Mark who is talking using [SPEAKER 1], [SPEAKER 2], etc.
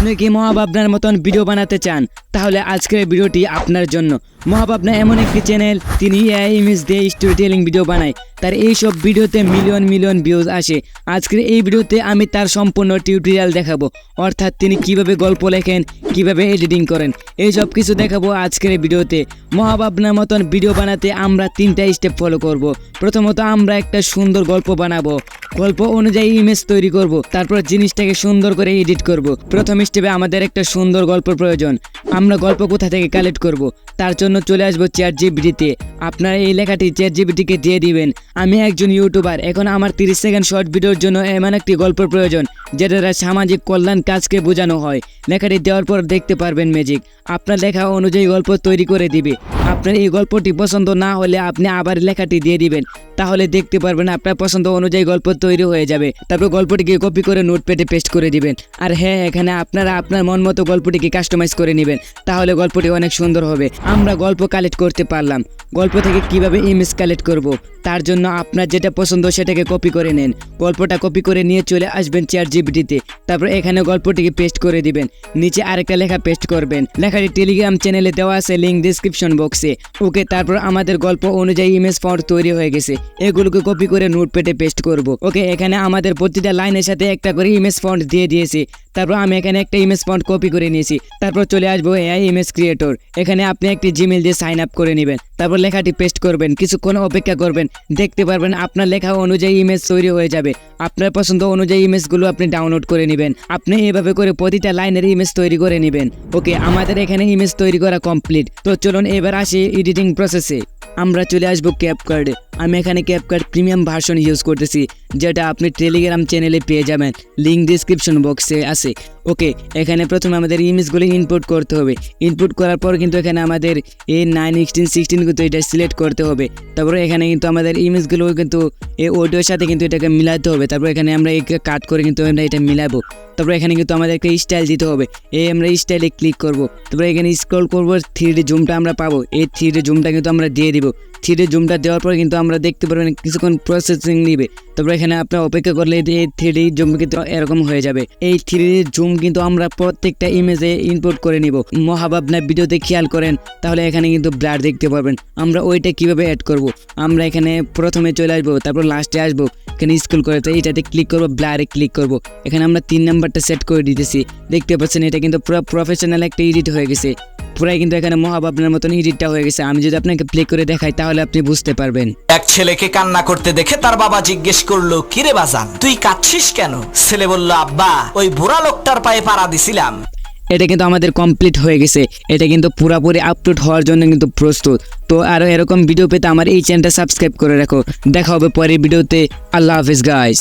[SPEAKER 1] আপনি কি মহাবাবনার মতন ভিডিও বানাতে চান? তাহলে আজকের ভিডিওটি আপনার জন্য। মহাভাবনা এমন একটি চ্যানেল তিনি এআই ইমেজ দিয়ে স্টোরি টেলিং ভিডিও বানায়। তার এইসব ভিডিওতে মিলিয়ন মিলিয়ন ভিউজ আসে। আজকের এই ভিডিওতে আমি তার সম্পূর্ণ টিউটোরিয়াল দেখাবো। অর্থাৎ তিনি কীভাবে গল্প লেখেন, কীভাবে এডিটিং করেন, এই সব কিছু দেখাবো আজকের ভিডিওতে। মহাভাবনার মতন ভিডিও বানাতে আমরা তিনটা স্টেপ ফলো করব। প্রথমত আমরা একটা সুন্দর গল্প বানাবো। গল্প অনুযায়ী ইমেজ তৈরি করব। তারপর জিনিসটাকে সুন্দর করে এডিট করব। প্রথম স্টেপে আমাদের একটা সুন্দর গল্প প্রয়োজন। আমরা গল্প কোথা থেকে কালেক্ট করব। তার জন্য চলে আসব চেয়ার জিবিটিতে আপনারা এই লেখাটি চেয়ার জিবিটিকে দিয়ে দিবেন। আমি একজন ইউটিউবার এখন আমার তিরিশ সেকেন্ড শর্ট ভিডিওর জন্য এমন একটি গল্প প্রয়োজন, যেটা সামাজিক কল্যাণ কাজকে বোঝানো হয়। লেখাটি দেওয়ার পর দেখতে পারবেন ম্যাজিক আপনার লেখা অনুযায়ী গল্প তৈরি করে দিবে। আপনার এই গল্পটি পছন্দ না হলে আপনি আবার লেখাটি দিয়ে দিবেন। তাহলে দেখতে পারবেন আপনার পছন্দ অনুযায়ী গল্প তৈরি হয়ে যাবে। তারপর গল্পটিকে কপি করে নোটপ্যাডে পেস্ট করে দিবেন। আর হ্যাঁ এখানে আপনারা আপনার মন মতো গল্পটিকে কাস্টমাইজ করে নেবেন। তাহলে গল্পটি অনেক সুন্দর হবে। আমরা গল্প কালেক্ট করতে পারলাম। গল্প থেকে কীভাবে ইমেজ কালেক্ট করব? তার জন্য আপনার যেটা পছন্দ সেটাকে কপি করে নেন। গল্পটা কপি করে নিয়ে চলে আসবেন চেয়ার জিবিটিতে তারপর এখানে গল্পটিকে পেস্ট করে দিবেন। নিচে আরেকটা লেখা পেস্ট করবেন। লেখাটি টেলিগ্রাম চ্যানেলে দেওয়া আছে লিঙ্ক ডিসক্রিপশন বক্সে ওকে তারপর আমাদের গল্প অনুযায়ী ইমেজ ফন্ট তৈরি হয়ে গেছে। এগুলোকে কপি করে নোটপ্যাডে পেস্ট করব। ওকে, এখানে আমাদের প্রতিটা লাইনের সাথে একটা করে ইমেজ ফন্ট দিয়ে দিয়েছি। তারপর আমি এখানে একটা ইমেজ ফন্ট কপি করে নিয়েছি। তারপর চলে আসব এআই ইমেজ ক্রিয়েটর এখানে আপনি একটি জিমেল দিয়ে সাইন আপ করে নেবেন। তারপর লেখাটি পেস্ট করবেন। কিছুক্ষণ অপেক্ষা করবেন। দেখতে পারবেন আপনার লেখা অনুযায়ী ইমেজ তৈরি হয়ে যাবে। আপনার পছন্দ অনুযায়ী ইমেজগুলো আপনি ডাউনলোড করে নেবেন। আপনি এভাবে করে প্রতিটা লাইনের ইমেজ তৈরি করে নেবেন। ওকে আমাদের এখানে ইমেজ তৈরি করা কমপ্লিট তো চলুন এবার আসি এডিটিং প্রসেসে আমরা চলে আসব ক্যাপকার্ডে আমি এখানে ক্যাপকার্ড প্রিমিয়াম ভার্সন ইউজ করতেছি, যেটা আপনি টেলিগ্রাম চ্যানেলে পেয়ে যাবেন। লিঙ্ক ডিসক্রিপশন বক্সে আছে। ওকে এখানে প্রথমে আমাদের ইমেজগুলো ইনপুট করতে হবে। ইনপুট করার পর কিন্তু এখানে আমাদের এ নাইন সিক্সটিন সিক্সটিন কিন্তু এটা সিলেক্ট করতে হবে। তারপরে এখানে কিন্তু আমাদের ইমেজগুলো কিন্তু এই অডিওর সাথে কিন্তু এটাকে মিলাতে হবে। তারপর এখানে আমরা এই কাট করে কিন্তু আমরা এটা মিলাবো। তারপর এখানে কিন্তু আমাদেরকে স্টাইল দিতে হবে। এই আমরা স্টাইলে ক্লিক করব। তারপরে এখানে স্ক্রল করব থ্রি ডি জুমটা আমরা পাবো। এই থ্রি ডি জুমটা কিন্তু আমরা দিয়ে দিব। থ্রি ডি জুমটা দেওয়ার পর কিন্তু আমরা দেখতে পারবেন কিছুক্ষণ প্রসেসিং নিবে। তারপর এখানে আপনার অপেক্ষা করলে এই থ্রি ডি জুম কিন্তু এরকম হয়ে যাবে। এই থ্রি ডি জুম কিন্তু আমরা প্রত্যেকটা ইমেজে ইনপুট করে নিব। মহাভাবনা ভিডিওতে খেয়াল করেন, তাহলে এখানে কিন্তু ব্লার দেখতে পারবেন। আমরা ওইটা কীভাবে অ্যাড করব? আমরা এখানে প্রথমে চলে আসব, তারপর লাস্টে আসব। এখানে স্কুল করে তো এইটাতে ক্লিক করব ব্লারে ক্লিক করব। এখানে আমরা তিন নাম্বারটা সেট করে দিতেছি। দেখতে পাচ্ছেন, এটা কিন্তু পুরো প্রফেশনাল একটা এডিট হয়ে গেছে। পুরাই কিন্তু এখানে মহাভাবনার মতন এডিটটা হয়ে গেছে। আমি যদি আপনাকে প্লে করে দেখাই তাহলে আপনি বুঝতে পারবেন।
[SPEAKER 2] এক ছেলেকে কান্না করতে দেখে তার বাবা জিজ্ঞেস করল কিরে বাজান তুই কাঁদছিস কেন? ছেলে বলল আব্বা ওই বুড়া লোকটার পায়ে পাড়া দিছিলাম।
[SPEAKER 1] এটা কিন্তু আমাদের কমপ্লিট হয়ে গেছে। এটা কিন্তু পুরোপুরি আপলোড হওয়ার জন্য কিন্তু প্রস্তুত। তো আরও এরকম ভিডিও পেতে আমার এই চ্যানেলটা সাবস্ক্রাইব করে রাখো। দেখা হবে পরের ভিডিওতে আল্লাহ হাফিজ গাইস